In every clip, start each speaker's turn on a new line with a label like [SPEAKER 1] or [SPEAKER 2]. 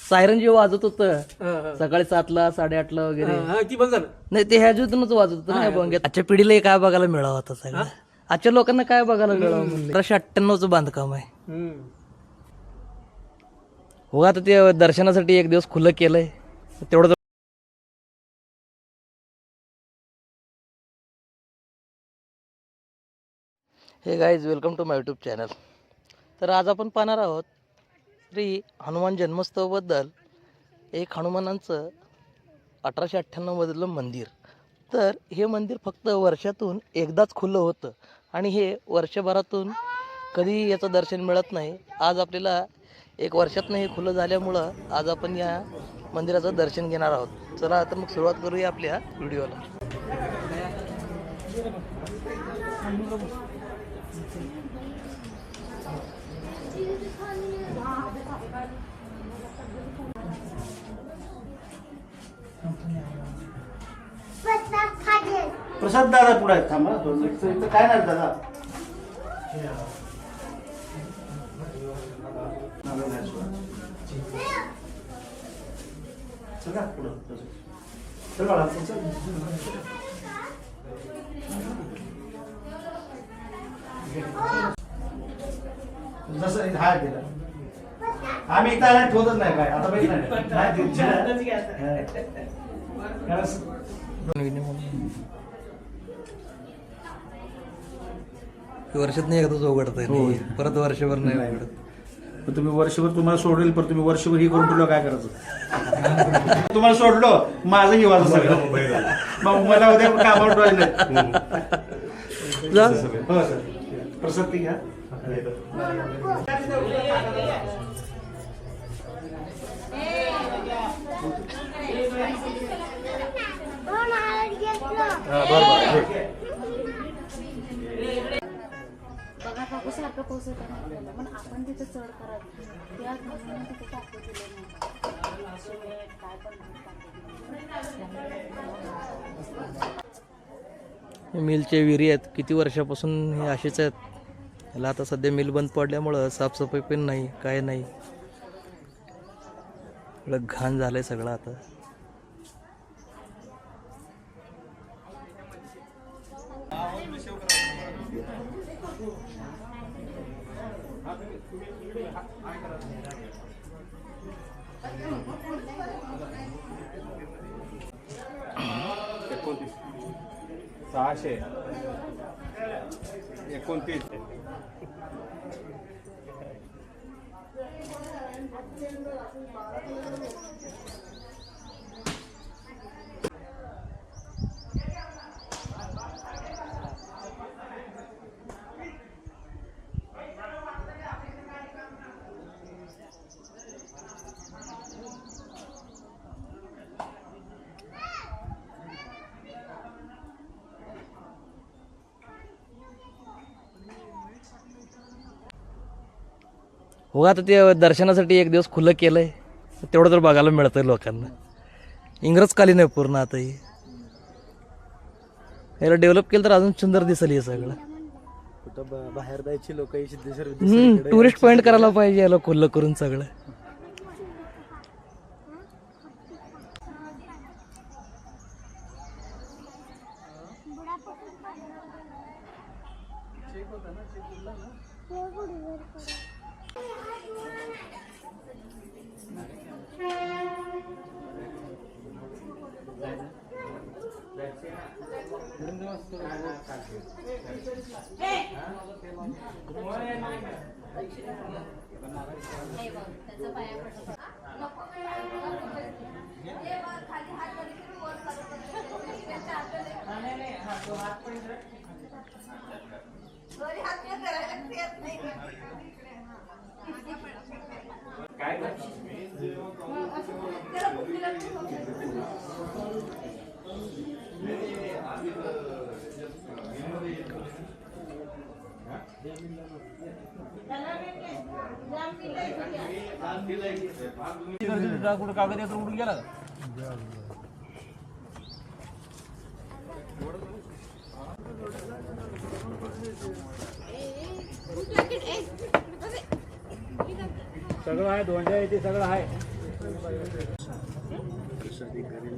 [SPEAKER 1] Siren जे वाजत होतं
[SPEAKER 2] हा, हा.
[SPEAKER 1] सकाळी सातला साडेआठला वगैरे.
[SPEAKER 2] हा, ती बंद झालं.
[SPEAKER 1] नाही ते ह्याच्यातूनच वाजत होतं ना बंगेत आजच्या पिढीला हे काय बघायला मिळावं आता सगळं आजच्या लोकांना काय बघायला मिळावं म्हणलं? अठराशे अठ्ठ्याण्णवचं बांधकाम आहे.
[SPEAKER 2] हम्म.
[SPEAKER 1] हो आता ते दर्शनासाठी एक दिवस खुलं केलंय. तेवढं तर- hey guys welcome to my YouTube channel तर आज आपण पाहणार आहोत श्री हनुमान जन्मोत्सवाबद्दल एक हनुमानांचं अठराशे अठ्ठ्याण्णवमधलं मंदिर. तर हे मंदिर फक्त वर्षातून एकदाच खुलं होतं. आणि हे वर्षभरातून कधी याचं दर्शन मिळत नाही. आज आपल्याला एक वर्षातनं हे खुलं झाल्यामुळं आज आपण या मंदिराचं दर्शन घेणार आहोत. चला आता मग सुरुवात करूया आपल्या व्हिडिओला.
[SPEAKER 3] प्रसाद दादा पुढे आहेत थांबा. दोन मिनिट. इथं काय नाही दादा? चला पुढं. चल जसं हा आम्ही इथं आल्यावर ठेवतच नाही काय. आता बघितलं नाही. कारण
[SPEAKER 1] वर्षात नाही एकदाच उघडत
[SPEAKER 3] होय.
[SPEAKER 1] परत वर्षभर नाही
[SPEAKER 3] नाही.
[SPEAKER 1] उघडत
[SPEAKER 3] पण तुम्ही वर्षभर तुम्हाला सोडेल पण तुम्ही वर्षभर ही करून ठेवलं काय करायचं? तुम्हाला सोडलो माझं ही वाजत सगळं. मग मला उद्या कामावर ठेवायचं
[SPEAKER 1] जा.
[SPEAKER 3] हो सर. प्रसाद ती घ्या.
[SPEAKER 4] बघा काकू सारखं पोचत आपल्याला पण आपण तिथे चढ करावी त्या म्हणून तिथे टाकू दिले नाही काय पण
[SPEAKER 1] मिलचे विहिरी आहेत. किती वर्षापासून हे असेच आहेत? ह्याला आता सध्या मिल बंद पडल्यामुळं साफसफाई पण नाही काय नाही. घाण झालं आहे सगळं आता.
[SPEAKER 5] सहाशे. एकोणतीस.
[SPEAKER 1] हो आता ते दर्शनासाठी एक दिवस खुलं केलंय तेवढं तर बघायला मिळतंय लोकांना. इंग्रजकालीन आहे पूर्ण आता हे. याला डेव्हलप केलं तर अजून सुंदर दिसेल हे सगळं.
[SPEAKER 3] बाहेर जायची लोक
[SPEAKER 1] टुरिस्ट पॉइंट करायला पाहिजे याला खुल्लं करून सगळं. त्याचं पाया पडतो.
[SPEAKER 5] कुठं कागद याचं उडून गेला सगळं आहे दोनशे येते सगळं आहे.
[SPEAKER 4] अधिकारी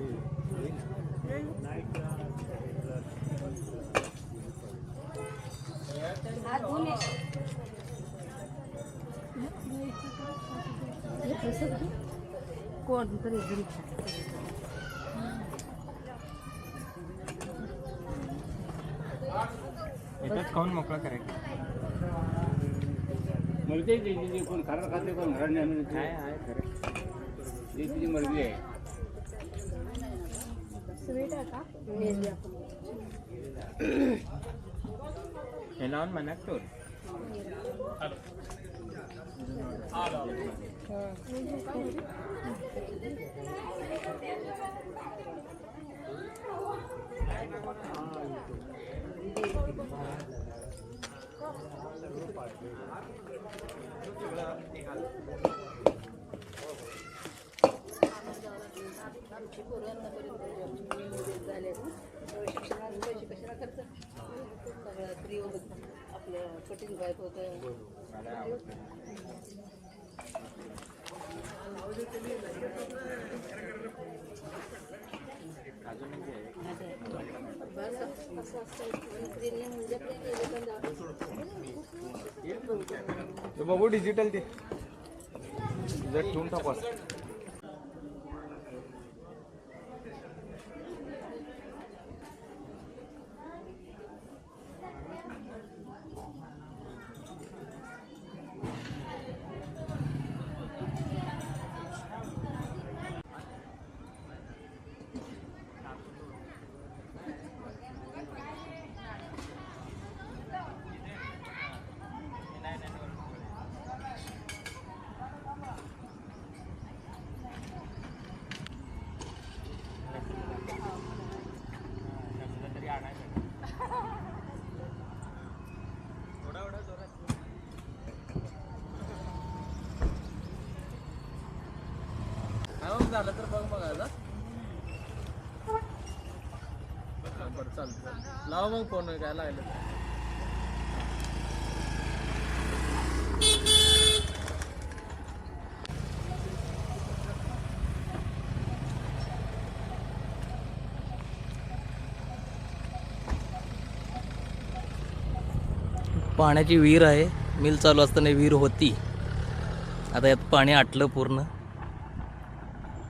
[SPEAKER 4] कोणतरी
[SPEAKER 5] याच्यात खाऊन मोकळा करायचं. मिळते जे कोण खरं खाते कोण घरात नाही काय आहे खरं. जी तुझी मर्जी आहे.
[SPEAKER 4] स्वीट आहे का?
[SPEAKER 5] เห็นร้อนมานักจุดก็ बघू डिजिटल ते. जर ठेवून टाकू असं.
[SPEAKER 1] झालं तर बघ बघायला. बरं चालतं लावा मग फोन काय लागलं पाण्याची विहीर आहे. मिल चालू असताना विहीर होती. आता यात पाणी आटलं पूर्ण.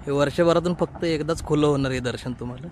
[SPEAKER 1] हे वर्षभरातून फक्त एकदाच खुलं होणार आहे दर्शन तुम्हाला?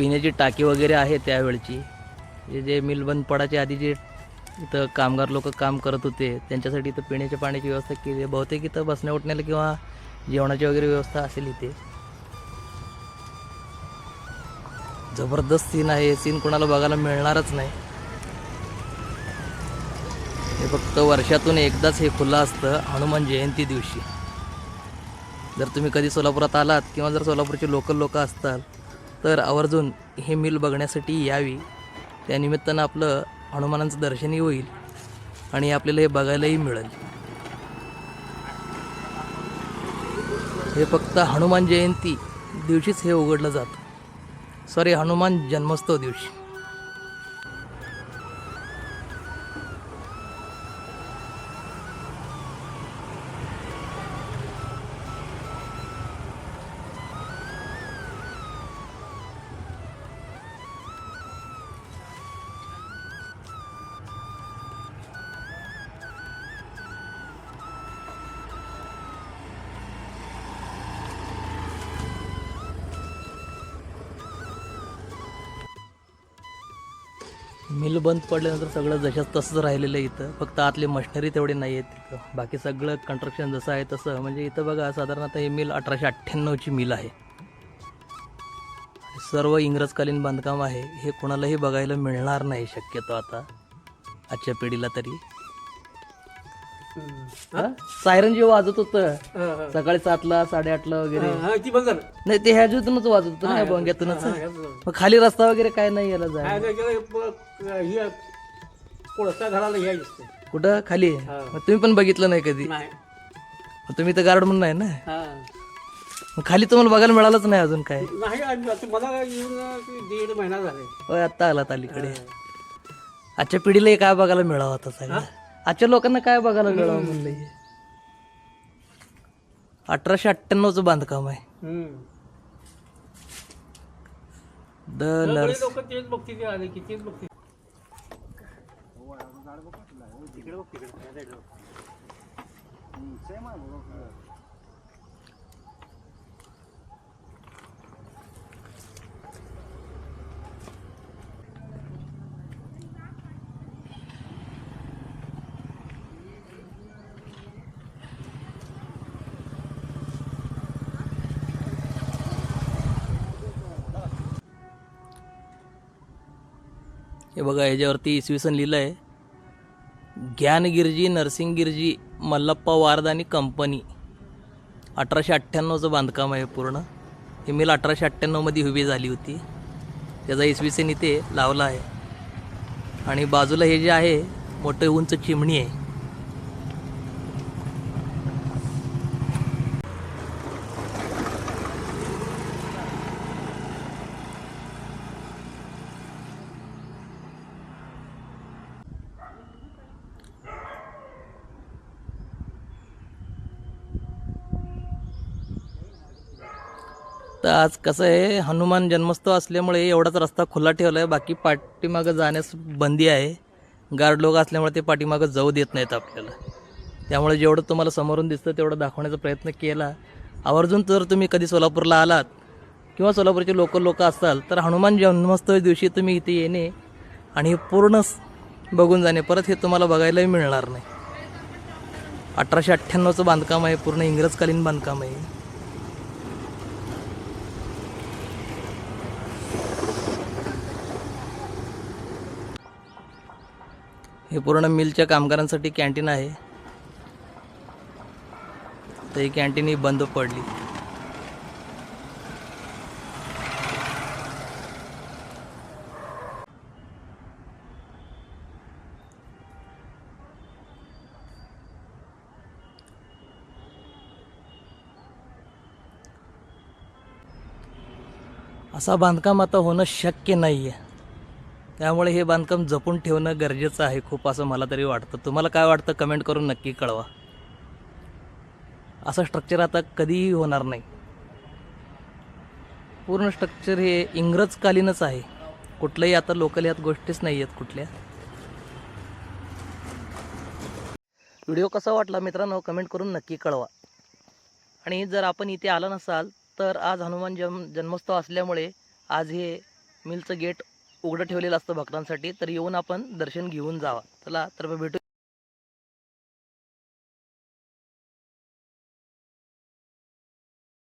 [SPEAKER 1] पिण्याची टाकी वगैरे आहे त्यावेळची. हे जे मिल बंद पडायच्या आधी जे इथं कामगार लोक काम करत होते त्यांच्यासाठी इथं पिण्याच्या पाण्याची व्यवस्था केली. आहे बहुतेक इथं बसण्या उठण्याला किंवा जेवणाची वगैरे व्यवस्था असेल इथे. जबरदस्त सीन आहे. सीन कोणाला बघायला मिळणारच नाही. हे फक्त वर्षातून एकदाच हे खुलं असतं. हनुमान जयंती दिवशी. जर तुम्ही कधी सोलापुरात आलात किंवा जर सोलापूरचे लोकल लोक असताल तर आवर्जून हे मिल बघण्यासाठी यावी. त्यानिमित्तानं आपलं हनुमानांचं दर्शनही होईल आणि आपल्याला हे बघायलाही मिळेल. हे फक्त हनुमान जयंती दिवशीच हे उघडलं जातं. सॉरी हनुमान जन्मोत्सव दिवशी. मिल बंद पडल्यानंतर सगळं जशाच तसंच राहिलेलं आहे इथं. फक्त आतले मशिनरी तेवढे नाही आहेत तिथं बाकी सगळं कंस्ट्रक्शन जसं आहे तसं. म्हणजे इथं बघा साधारणतः ही मिल अठराशे अठ्ठ्याण्णवची मिल आहे. सर्व इंग्रजकालीन बांधकाम आहे. हे कोणालाही बघायला मिळणार नाही शक्यतो आता. आजच्या पिढीला तरी. सायरन जे वाजत होतं. सकाळी सातला साडेआठला वगैरे.
[SPEAKER 5] ती बंद झालं.
[SPEAKER 1] नाही ते ह्याच्यातूनच वाजत होतं ना ह्या बोंग्यातूनच. मग खाली रस्ता वगैरे काय नाही याला जाय कुठं? खाली? मग तुम्ही पण बघितलं नाही कधी?
[SPEAKER 5] नाही.
[SPEAKER 1] तुम्ही तर गार्ड म्हणून आहे ना? खाली तुम्हाला बघायला मिळालंच नाही अजून काय?
[SPEAKER 5] नाही आता मला दीड महिना झाले.
[SPEAKER 1] आत्ता आलात अलीकडे. आजच्या पिढीला काय बघायला मिळावं आता सगळं आजच्या लोकांना काय बघायला मिळावं म्हणलं हे? अठराशे अठ्ठ्याण्णवचं बांधकाम आहे. द नर्स
[SPEAKER 5] लोक तेच बघतील ते आले की तेच बघतील.
[SPEAKER 1] हे बघा ह्याच्यावरती इसवी सन लिहिलं आहे ज्ञानगिरजी नरसिंगगिरजी मल्लप्पा वारद आणि कंपनी. अठराशे अठ्ठ्याण्णवचं बांधकाम आहे पूर्ण. ही मिल अठराशे अठ्ठ्याण्णवमध्ये उभी झाली होती. त्याचा इसवी सन इथे लावला आहे. आणि बाजूला हे जे आहे मोठं उंच चिमणी आहे. तर आज कसं आहे हनुमान जन्मोत्सव असल्यामुळे एवढाच रस्ता खुला ठेवला आहे बाकी पाठीमागं जाण्यास बंदी आहे. गार्ड लोक असल्यामुळे ते पाठीमागं जाऊ देत नाहीत आपल्याला. त्यामुळे जेवढं तुम्हाला समोरून दिसतं तेवढं दाखवण्याचा प्रयत्न केला. आवर्जून जर तुम्ही कधी सोलापूरला आलात किंवा सोलापूरचे लोकल लोक असाल तर हनुमान जन्मोत्सव दिवशी तुम्ही इथे येणे आणि हे पूर्ण बघून जाणे. परत हे तुम्हाला बघायलाही मिळणार नाही. अठराशे अठ्ठ्याण्णवचं बांधकाम आहे पूर्ण इंग्रजकालीन बांधकाम आहे. हे पूर्ण मिलच्या कामगारांसाठी कॅन्टीन आहे. तर ही कॅन्टीन ही बंद पडली. असा बांधकाम आता होणं शक्य नाही आहे त्यामुळे हे बांधकाम जपून ठेवणं गरजेचं आहे खूप असं मला तरी वाटतं. तुम्हाला काय वाटतं कमेंट करून नक्की कळवा. असं स्ट्रक्चर आता कधीही होणार नाही. पूर्ण स्ट्रक्चर हे इंग्रजकालीनच आहे. कुठलंही आता लोकल यात गोष्टीच नाही आहेत कुठल्या. व्हिडिओ कसा वाटला मित्रांनो? कमेंट करून नक्की कळवा. आणि जर आपण इथे आला नसाल तर आज हनुमान जन्म जन्मोत्सव असल्यामुळे आज हे मिलचं गेट उघडं ठेवलेलं असतं भक्तांसाठी तर येऊन आपण दर्शन घेऊन जावा. चला तर भेटू